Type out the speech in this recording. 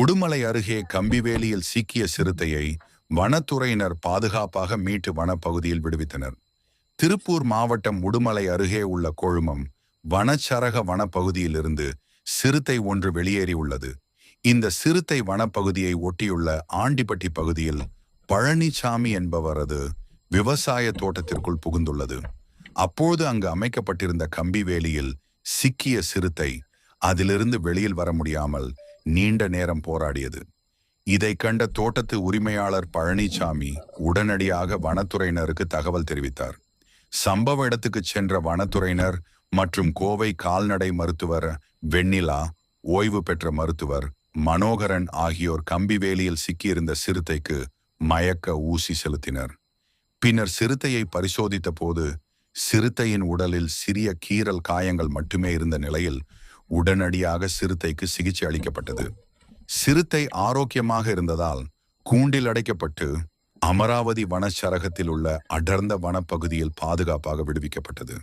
உடுமலை அருகே கம்பிவேலியில் சிக்கிய சிறுத்தையை வனத்துறையினர் பாதுகாப்பாக மீட்டு வனப்பகுதியில் விடுவித்தனர். திருப்பூர் மாவட்டம் உடுமலை அருகே உள்ள கொழுமம் வனச்சரக வனப்பகுதியிலிருந்து சிறுத்தை ஒன்று வெளியேறியுள்ளது இந்த சிறுத்தை வனப்பகுதியை ஒட்டியுள்ள ஆண்டிப்பட்டி பகுதியில் பழனிசாமி என்பவரது விவசாய தோட்டத்திற்குள் புகுந்துள்ளது. அப்போது அங்கு அமைக்கப்பட்டிருந்த கம்பி வேலியில் சிக்கிய சிறுத்தை அதிலிருந்து வெளியில் வர முடியாமல் நீண்ட நேரம் போராடியது. இதை கண்ட தோட்டத்து உரிமையாளர் பழனிசாமி உடனடியாக வனத்துறையினருக்கு தகவல் தெரிவித்தார். சம்பவ இடத்துக்கு சென்ற வனத்துறையினர் மற்றும் கோவை கால்நடை மருத்துவர் வெண்ணிலா ஓய்வு பெற்ற மருத்துவர் மனோகரன் ஆகியோர் கம்பிவேலியில் சிக்கியிருந்த சிறுத்தைக்கு மயக்க ஊசி செலுத்தினர். பின்னர் சிறுத்தையை பரிசோதித்த போது சிறுத்தையின் உடலில் சிறிய கீறல் காயங்கள் மட்டுமே இருந்த நிலையில் உடனடியாக சிறுத்தைக்கு சிகிச்சை அளிக்கப்பட்டது. சிறுத்தை ஆரோக்கியமாக இருந்ததால் கூண்டில் அடைக்கப்பட்டு அமராவதி வனச்சரகத்தில் உள்ள அடர்ந்த வனப்பகுதியில் பாதுகாப்பாக விடுவிக்கப்பட்டது.